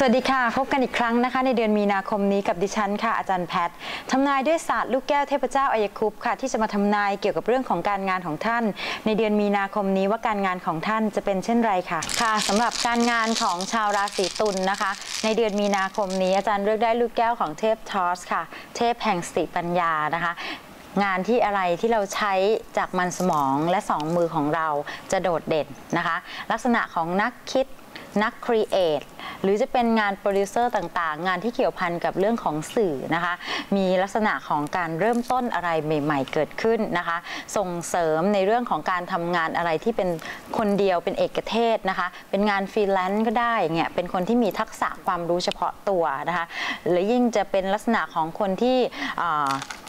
สวัสดีค่ะ พบกันอีกครั้งนะคะ ในเดือนมีนาคมนี้กับดิฉันค่ะอาจารย์แพทย์ทำนายด้วยศาสตร์ลูกแก้วเทพเจ้าอายคุปต์ค่ะ ที่จะมาทำนายเกี่ยวกับเรื่องของการงานของท่าน ในเดือนมีนาคมนี้ว่าการงานของท่านจะเป็นเช่นไรค่ะ ค่ะสำหรับการงานของชาวราศีตุลนะคะ ในเดือนมีนาคมนี้อาจารย์เลือกได้ลูกแก้วของเทพทอสค่ะ เทพแห่งสติปัญญานะคะงานที่อะไรที่เราใช้จากมันสมองและสองมือของเราจะโดดเด่นนะคะ ลักษณะของนักคิดนักครีเอท หรือจะเป็นงานโปรดิวเซอร์ต่างๆ งานที่เกี่ยวพันกับเรื่องของสื่อนะคะ มีลักษณะของการเริ่มต้นอะไรใหม่ ๆ เกิดขึ้นนะคะ ส่งเสริมในเรื่องของการทำงานอะไรที่เป็นคนเดียวเป็นเอกเทศนะคะ เป็นงานฟรีแลนซ์ก็ได้เงี้ยเป็นคนที่มีทักษะความรู้เฉพาะตัวนะคะหรือยิ่งจะเป็นลักษณะของคนที่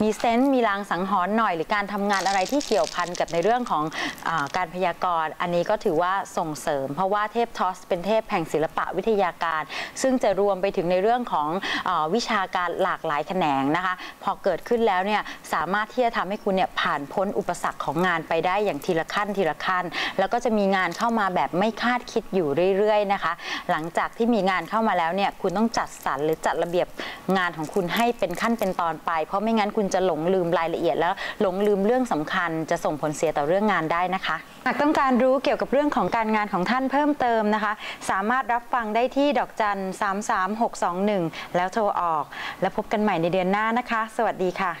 มีเซนส์มีลางสังหรณ์หน่อย หรือการทำงานอะไรที่เกี่ยวพันกับในเรื่องของอการพยากรณ์ อันนี้ก็ถือว่าส่งเสริม เพราะว่าเทพทอสเป็นเทพแห่งศิลปะวิทยาการ ซึ่งจะรวมไปถึงในเรื่องของอวิชาการหลากหลายแขนงนะคะ พอเกิดขึ้นแล้วเนี่ยสามารถที่จะทำให้คุณเนี่ยผ่านพ้นอุปสรรคของงานไปได้อย่างทีละขั้นทีละขั้น แล้วก็จะมีงานเข้ามาแบบไม่คาดคิดอยู่เรื่อยๆนะคะ หลังจากที่มีงานเข้ามาแล้วเนี่ยคุณต้องจัดสรรหรือจัดระเบียบงานของคุณให้เป็นขั้นเป็นตอนไป เพราะไม่งั้นคุณจะหลงลืมรายละเอียด แล้วหลงลืมเรื่องสำคัญ จะส่งผลเสียต่อเรื่องงานได้นะคะ หากต้องการรู้เกี่ยวกับเรื่องของการงานของท่านเพิ่มเติมนะคะ สามารถรับฟังได้ที่ดอกจัน33621 แล้วโทรออก แล้วพบกันใหม่ในเดือนหน้านะคะ สวัสดีค่ะ